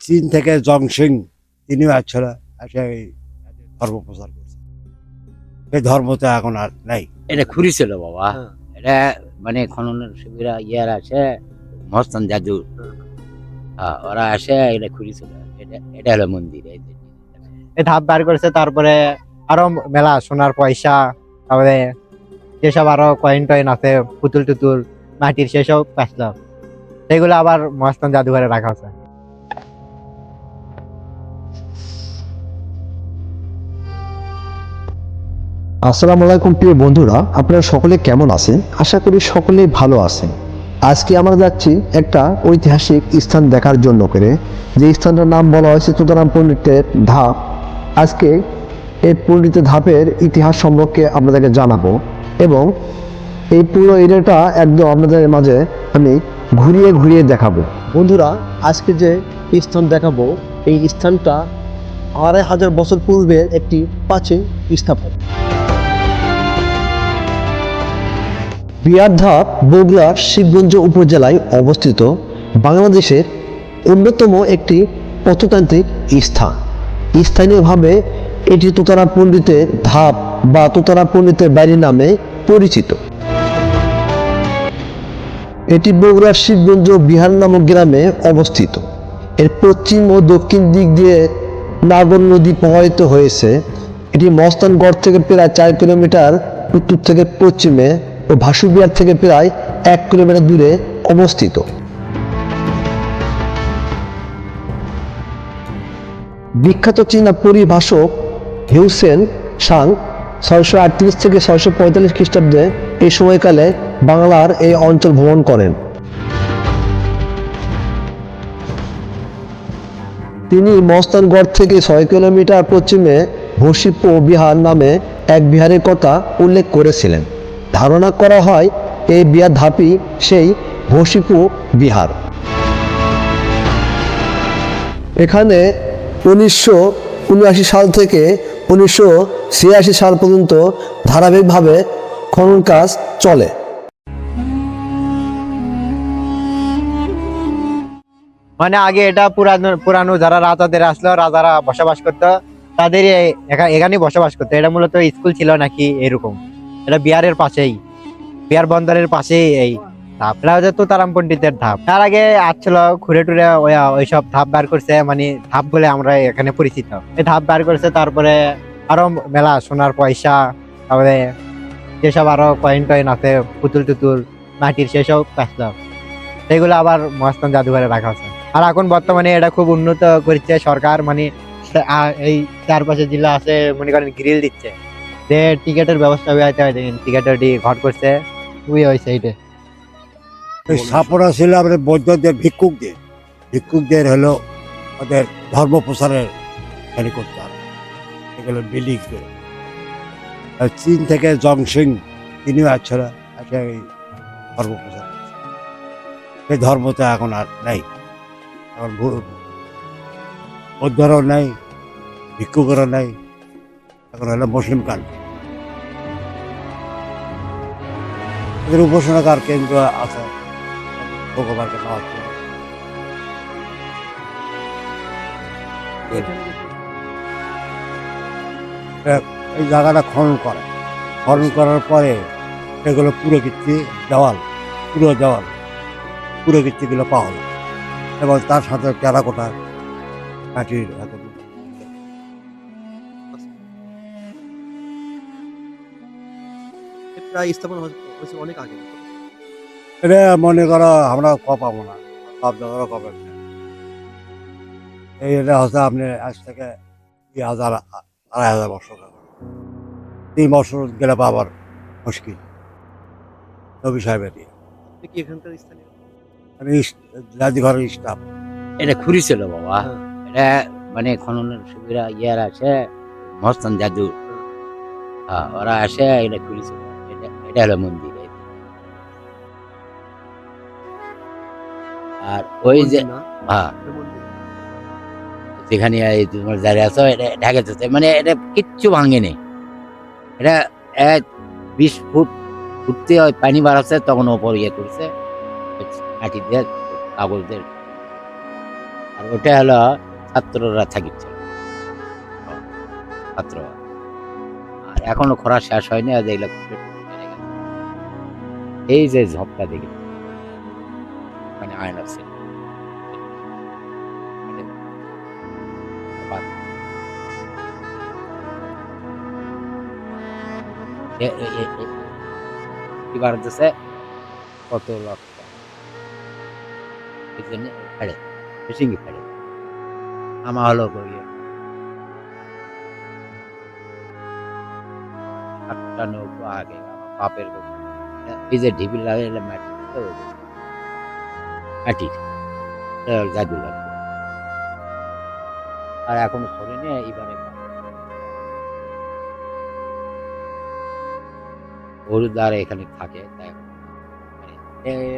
চীন থেকে জং সিং তিনিও আসছিল এই ধর্ম প্রচার করছে। এই ধর্মতে এখন আর নাই। এটা খুরি ছিল বাবা। হ্যাঁ। এটা মানে খননের সুবিধা ইয়ার আছে মস্তান জাদু। হ্যাঁ, ওরা আসে এটা খুরি ছিল এটা এটা হলো মন্দির এই ধাপ বার করেছে তারপরে আরও মেলা সোনার পয়সা তারপরে যেসব আরও কয়েন টয়েন আছে পুতুল টুতুল মাটির সেসব পাইছিল সেগুলো আবার মস্তান জাদুঘরে রাখা আছে। আসসালামু আলাইকুম প্রিয় বন্ধুরা, আপনারা সকলে কেমন আছেন? আশা করি সকলেই ভালো আছেন। আজকে আমরা যাচ্ছি একটা ঐতিহাসিক স্থান দেখার জন্য করে। যে স্থানটার নাম বলা হয়েছে তুতারাম পণ্ডিতের ধাপ। আজকে এই পণ্ডিতের ধাপের ইতিহাস সম্পর্কে আপনাদেরকে জানাব এবং এই পুরো এরিয়াটা একদম আপনাদের মাঝে আমি ঘুরিয়ে ঘুরিয়ে দেখাবো। বন্ধুরা, আজকে যে স্থান দেখাবো, এই স্থানটা আড়াই হাজার বছর পূর্বের একটি প্রাচীন স্থাপনা। বিয়ারধাপ বগুড়ার শিবগঞ্জ উপজেলায় অবস্থিত বাংলাদেশের অন্যতম একটি প্রত্নতান্ত্রিক স্থান। স্থানীয়ভাবে এটি তোতারা পণ্ডিতের ধাপ বা তোতারা পণ্ডিতের বাড়ি নামে পরিচিত। এটি বগুড়ার শিবগঞ্জ বিহার নামক গ্রামে অবস্থিত। এর পশ্চিম ও দক্ষিণ দিক দিয়ে নাগর নদী প্রবাহিত হয়েছে। এটি মস্তানগড় থেকে প্রায় চার কিলোমিটার উত্তর থেকে পশ্চিমে ও ভাসুবিহার থেকে প্রায় এক কিলোমিটার দূরে অবস্থিত। বিখ্যাত চীনা পরিভাষক হিউসেন সাং ছয়শো আটত্রিশ থেকে ছয়শো পঁয়তাল্লিশ খ্রিস্টাব্দে এই সময়কালে বাংলার এই অঞ্চল ভ্রমণ করেন। তিনি মস্তানগড় থেকে ছয় কিলোমিটার পশ্চিমে ভসিপো বিহার নামে এক বিহারের কথা উল্লেখ করেছিলেন। ধারণা করা হয়, এই বিহার ধাপই সেই ভসিপু বিহার। এখানে উনিশশো উনআশি সাল থেকে উনিশশো ছিয়াশি সাল পর্যন্ত ধারাবাহিকভাবে খনন কাজ চলে। মানে আগে এটা পুরানো পুরানো যারা রাজাদের আসলো, রাজারা বসবাস করতো তাদের এখানে বসবাস করতো। এটা মূলত স্কুল ছিল নাকি এরকম? এটা বিহারের পাশেই। বিহার বন্দরের পাশেই এই ধাপ। এটা হচ্ছে তুতারাম পণ্ডিতের ধাপ। তার আগে আসছিল ঘুরে টুরে ওই- ওইসব ধাপ বার করছে মানে ধাপ বলে আমরা এখানে পরিচিত। এই ধাপ বার করছে, তারপরে আরও মেলা, সোনার পয়সা, তারপরে যেসব আরও কয়েন টয়েন আছে, পুতুল টুতুল, মাটির সেসব পাইছিল সেগুলো আবার মহাস্থান জাদুঘরে রাখা আছে আর এখন বর্তমানে এটা খুব উন্নত করছে সরকার মানে এই চারপাশে জেলা আছে, মনে করেন গ্রিল দিচ্ছে। যে টিকেটের ব্যবস্থা হইতে হয় দেখেন, টিকেটের ঘট করছে। ওই হয়েছে এইটা। এই স্থাপনা ছিল আমাদের বৌদ্ধদের ভিক্ষুকদের। ভিক্ষুকদের হলো ওদের ধর্ম প্রচারের এখানে করতে হবে এগুলো বিল্ডিং করে চীন থেকে জং সিং তিনিও আসছিল এসে এই ধর্ম প্রচার এই ধর্মতে এখন আর নাই। এখন বৌদ্ধরাও নাই, ভিক্ষুকেরও নাই। এখন হলো মুসলিম কান্ট্রি এদের উপাসনাকার কেন্দ্র আছে? ভগবানকে পড়ে। এ- এই জায়গাটা খনন করে। খনন করার পরে এগুলো পুরো কীর্তি দেওয়াল, পুরো দেওয়াল পুরো কীর্তিগুলো পাওয়া যায়। এবং তার সাথে টেরাকোটা এটা স্থাপন অনেক আগে। এটা মনে করো আমরা ক পাবো না? সব জায়গারও কবে এই এটা হচ্ছে আপনি আজ থেকে দুই হাজার আড়াই হাজার বছর তিন বছর গেলে পাবার মুশকিল। নবী সাহেবের দিয়ে কি এখানকার স্থানীয়? আমি জাতিঘরের স্টাফ। এটা খুরি ছিল বাবা। হ্যাঁ। এটা মানে খননের সুবিধা ইয়ার আছে মস্তান জাদু। হ্যাঁ, ওরা আসে এটা খুরি ছিল। এটা এটা হলো মন্দির। আর ওই যে হ্যাঁ। যেখানে এই তোমার দাঁড়িয়ে আছো এটা ঢাকে যাচ্ছে মানে এটা কিচ্ছু ভাঙেনি। এটা এক বিশ ফুট ফুটতে ওই পানি বাড়াচ্ছে তখন ওপর ইয়ে করছে। মাটি দিয়ে কাগজ দিয়ে। আর ওটা হলো ছাত্ররা থাকিছিল ছাত্র। আর এখনও খরা শেষ হয়নি আর এগুলো। এই যে ঝপটা দেখি। এ- এ- এবার হচ্ছে কত লক্ষ এই জন্য ফেড়ে ফিশিং ফেড়ে আমা হলো করিয়ে সাতটা নৌকো আগে বাপের। এই লাগে মাটি আর এখন এবারে এখানে থাকে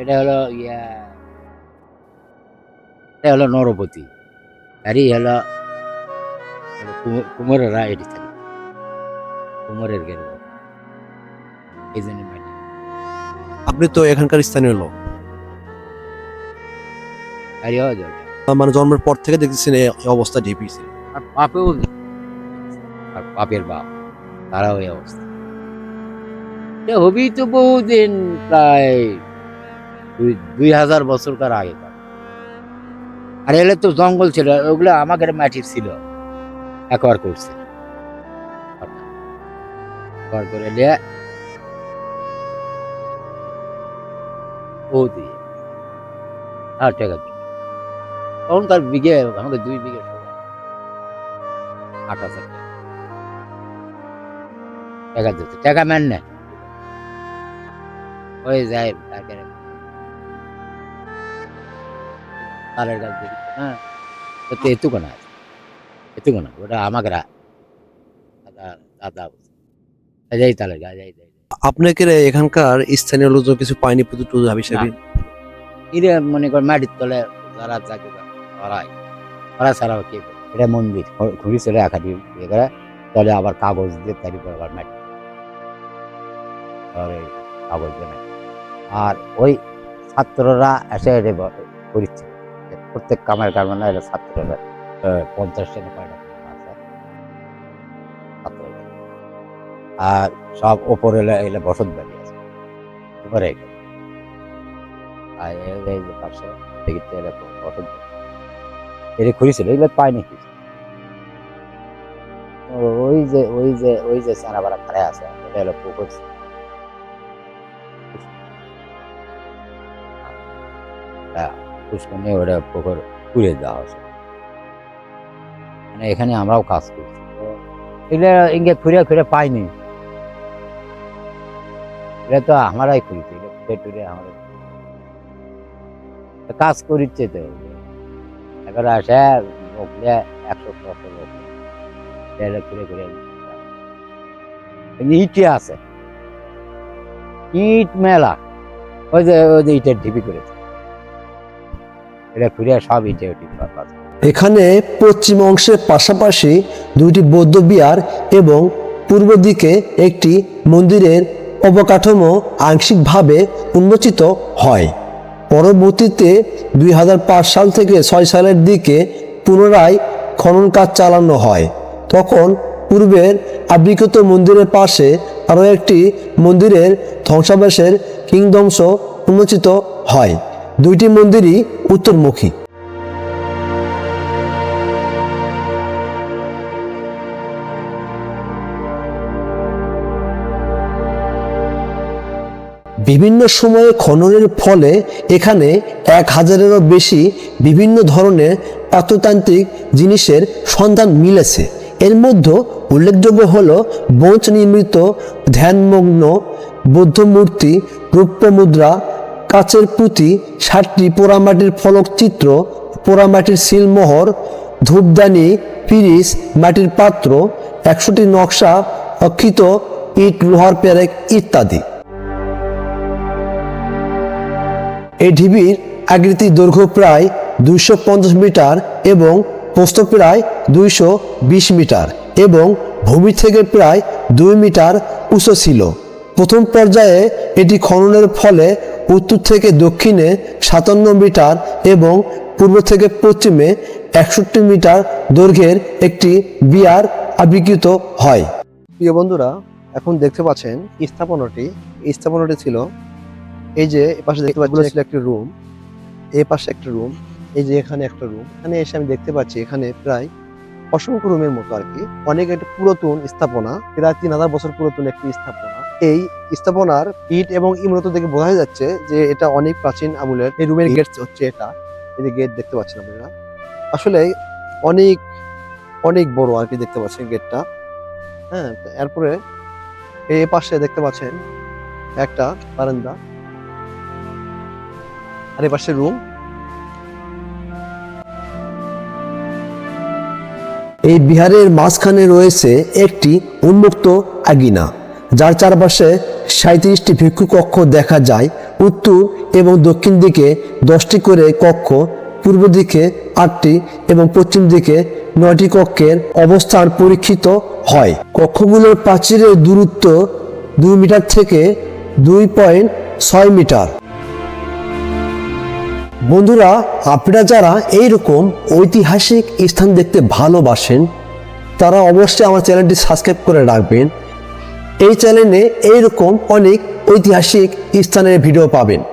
এটা হলো ইয়া, এটা হলো নরপতি। আরই হলো হলো কুমো- এটি থাকে। কুমোরের এই জন্য আপনি তো এখানকার স্থানীয় লোক। আর মানে জন্মের পর থেকে দেখতেছেন এই অবস্থা ঢেপিছে আর বাপেও আর বাপের বাপ তারাও এই অবস্থা। হবি তো বহুদিন প্রায় দুই হাজার বছরকার আগে আর এলে তো জঙ্গল ছিল ওগুলো আমাদের মাটির ছিল। একবার করছে। একবার করে নিয়ে ও দিয়ে হ্যাঁ ঠিক আছে তখনকার বিঘে আমাকে দুই বিঘে আট হাজার টাকা। দিতে টাকা ম্যান না হয়ে যায় তারপরে তালের গাছ হ্যাঁ। তো না। না ওটা আমাকে দাদা দাদা যাই তালের গাছ যাই যাই আপনাকে এখানকার স্থানীয় লোকজন কিছু পায়নি পুজো টুজো হিসাবে এরে মনে কর মাটির তলে যারা ওরা ছাড়াও কে এটা মন্দির চলে ইয়ে করে আবার কাগজ দিয়ে তারি করে আবার আর কাগজ দিয়ে আর ওই ছাত্ররা এসে করিচ্ছে প্রত্যেক কামের কারণে এটা ছাত্ররা পঞ্চাশ আর সব ওপরে এলে বসত বাড়ি আছে। উপরে আর এই- পাশে এলে বসত বাড়ি। এটা খুঁড়িছিল এগুলো পায়নি কিছু ও- ওই যে ওই যে ওই যে সারাবারা খাড়া আছে, এটা হলো পুকুর। পুষ্করণে ওটা পুকুর পুড়ে দেওয়া মানে এখানে আমরাও কাজ করছি। এগুলো ইঙ্গে খুঁড়ে খুঁড়ে পাইনি। এটা তো আমরাই খুঁড়েছি টুড়ে আমরা কাজ করিচ্ছে তো এখন আসে একশো ছশো লোক। ইটে আছে। ইট মেলা। ওই যে ওই যে ইটের ঢিপি করেছে এটা ঘুরে সব ইটে এখানে পশ্চিম অংশের পাশাপাশি দুইটি বৌদ্ধ বিহার এবং পূর্ব দিকে একটি মন্দিরের অবকাঠামো আংশিকভাবে উন্মোচিত হয়। পরবর্তীতে দুই হাজার পাঁচ সাল থেকে ছয় সালের দিকে পুনরায় খনন কাজ চালানো হয়। তখন পূর্বের আবিকৃত মন্দিরের পাশে আরও একটি মন্দিরের ধ্বংসাবশের কিংধ্বংস উন্মোচিত হয়। দুইটি মন্দিরই উত্তরমুখী। বিভিন্ন সময়ে খননের ফলে এখানে এক হাজারেরও বেশি বিভিন্ন ধরনের পাত্রতান্ত্রিক জিনিসের সন্ধান মিলেছে। এর মধ্যে উল্লেখযোগ্য হল বোঁচ নির্মিত ধ্যানমগ্ন, বৌদ্ধ মূর্তি রৌপ্য মুদ্রা কাচের পুঁতি, ষাটটি পোড়ামাটির ফলক চিত্র পোড়ামাটির সিলমোহর, ধূপদানি পিরিস মাটির পাত্র, একশোটি নকশা, অক্ষিত ইট, লোহার পেরেক ইত্যাদি। এই ঢিবির আকৃতি দৈর্ঘ্য প্রায় দুইশো পঞ্চাশ মিটার এবং প্রস্থ প্রায় দুইশো বিশ মিটার এবং ভূমি থেকে প্রায় দুই মিটার উঁচু ছিল। প্রথম পর্যায়ে এটি খননের ফলে উত্তর থেকে দক্ষিণে সাতান্ন মিটার এবং পূর্ব থেকে পশ্চিমে একষট্টি মিটার দৈর্ঘ্যের একটি বিয়ার আবির্কৃত হয়। প্রিয় বন্ধুরা, এখন দেখতে পাচ্ছেন স্থাপনাটি। স্থাপনাটি ছিল এই যে এ পাশে দেখতে পাচ্ছি ছিল একটি রুম এই পাশে একটা রুম এই যে এখানে একটা রুম এখানে এসে আমি দেখতে পাচ্ছি এখানে প্রায় অসংখ্য রুমের মতো আর কি। অনেক একটা পুরাতন স্থাপনা প্রায় তিন হাজার বছর পুরাতন একটি স্থাপনা। এই স্থাপনার ইট এবং ইমরত দেখে বোঝা যাচ্ছে যে এটা অনেক প্রাচীন আমলের এই রুমের গেট হচ্ছে এটা। এই যে গেট দেখতে পাচ্ছেন আপনারা। আসলে অনেক অনেক বড় আর কি দেখতে পাচ্ছেন গেটটা হ্যাঁ এরপরে এই পাশে দেখতে পাচ্ছেন একটা বারান্দা। আর পাশে রুম এই বিহারের মাঝখানে রয়েছে একটি উন্মুক্ত আগিনা যার চারপাশে সাঁত্রিশটি ভিক্ষু কক্ষ দেখা যায় উত্তর এবং দক্ষিণ দিকে দশটি করে কক্ষ, পূর্ব দিকে আটটি এবং পশ্চিম দিকে নয়টি কক্ষের অবস্থান পরীক্ষিত হয়। কক্ষগুলোর প্রাচীরের দূরত্ব দুই মিটার থেকে দুই পয়েন্ট ছয় মিটার। বন্ধুরা, আপনারা যারা এইরকম ঐতিহাসিক স্থান দেখতে ভালোবাসেন, তারা অবশ্যই আমার চ্যানেলটি সাবস্ক্রাইব করে রাখবেন। এই চ্যানেলে এইরকম অনেক ঐতিহাসিক স্থানের ভিডিও পাবেন।